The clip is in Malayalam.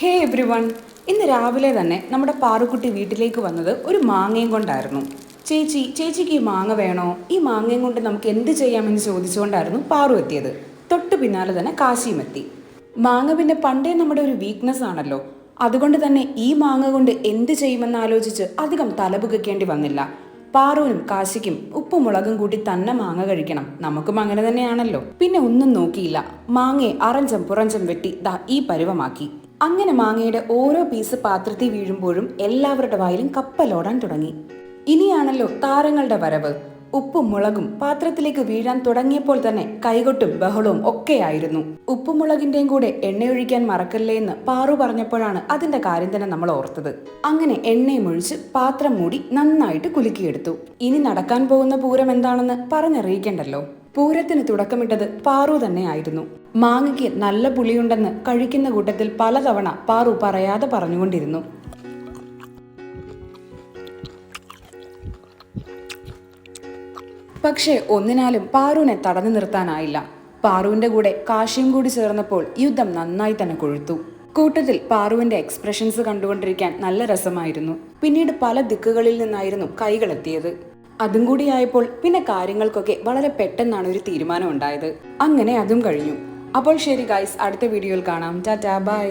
ഹേ എവ്രി വൺ ഇന്ന് രാവിലെ തന്നെ നമ്മുടെ പാറുക്കുട്ടി വീട്ടിലേക്ക് വന്നത് ഒരു മാങ്ങയും കൊണ്ടായിരുന്നു. ചേച്ചി ചേച്ചിക്ക് ഈ മാങ്ങ വേണോ? ഈ മാങ്ങയും കൊണ്ട് നമുക്ക് എന്ത് ചെയ്യാമെന്ന് ചോദിച്ചുകൊണ്ടായിരുന്നു പാറു എത്തിയത്. തൊട്ടു പിന്നാലെ തന്നെ കാശിയും എത്തി. മാങ്ങ പിന്നെ പണ്ടേ നമ്മുടെ ഒരു വീക്ക്നെസ് ആണല്ലോ. അതുകൊണ്ട് തന്നെ ഈ മാങ്ങ കൊണ്ട് എന്ത് ചെയ്യുമെന്ന് ആലോചിച്ച് അധികം തലപുകയ്ക്കേണ്ടി വന്നില്ല. പാറുവിനും കാശിക്കും ഉപ്പും മുളകും കൂട്ടി തന്നെ മാങ്ങ കഴിക്കണം. നമുക്കും അങ്ങനെ തന്നെയാണല്ലോ. പിന്നെ ഒന്നും നോക്കിയില്ല. മാങ്ങയെ അറഞ്ചം പുറഞ്ചം വെട്ടി ദാ ഈ പരുവമാക്കി. അങ്ങനെ മാങ്ങയുടെ ഓരോ പീസ് പാത്രത്തിൽ വീഴുമ്പോഴും എല്ലാവരുടെ വായിലും കപ്പലോടാൻ തുടങ്ങി. ഇനിയാണല്ലോ താരങ്ങളുടെ വരവ്. ഉപ്പും മുളകും പാത്രത്തിലേക്ക് വീഴാൻ തുടങ്ങിയപ്പോൾ തന്നെ കൈകൊട്ടും ബഹളവും ഒക്കെയായിരുന്നു. ഉപ്പും മുളകിന്റെയും കൂടെ എണ്ണയൊഴിക്കാൻ മറക്കല്ലേ എന്ന് പാറു പറഞ്ഞപ്പോഴാണ് അതിന്റെ കാര്യം തന്നെ നമ്മൾ ഓർത്തത്. അങ്ങനെ എണ്ണയും ഒഴിച്ച് പാത്രം മൂടി നന്നായിട്ട് കുലുക്കിയെടുത്തു. ഇനി നടക്കാൻ പോകുന്ന പൂരം എന്താണെന്ന് പറഞ്ഞറിയിക്കണ്ടല്ലോ. പൂരത്തിന് തുടക്കമിട്ടത് പാറു തന്നെയായിരുന്നു. മാങ്ങയ്ക്ക് നല്ല പുളിയുണ്ടെന്ന് കഴിക്കുന്ന കൂട്ടത്തിൽ പലതവണ പാറു പറയാതെ പറഞ്ഞുകൊണ്ടിരുന്നു. പക്ഷേ ഒന്നിനാലും പാറുവിനെ തടഞ്ഞു നിർത്താനായില്ല. പാറുവിന്റെ കൂടെ കാശിയും കൂടി ചേർന്നപ്പോൾ യുദ്ധം നന്നായി തന്നെ കൊഴുത്തു. കൂട്ടത്തിൽ പാറുവിന്റെ എക്സ്പ്രഷൻസ് കണ്ടുകൊണ്ടിരിക്കാൻ നല്ല രസമായിരുന്നു. പിന്നീട് പല ദിക്കുകളിൽ നിന്നായിരുന്നു കൈകളെത്തിയത്. അതും കൂടി ആയപ്പോൾ പിന്നെ കാര്യങ്ങൾക്കൊക്കെ വളരെ പെട്ടെന്നാണ് ഒരു തീരുമാനം ഉണ്ടായത്. അങ്ങനെ അതും കഴിഞ്ഞു. അപ്പോൾ ശരി ഗൈസ് അടുത്ത വീഡിയോയിൽ കാണാം. Tata bye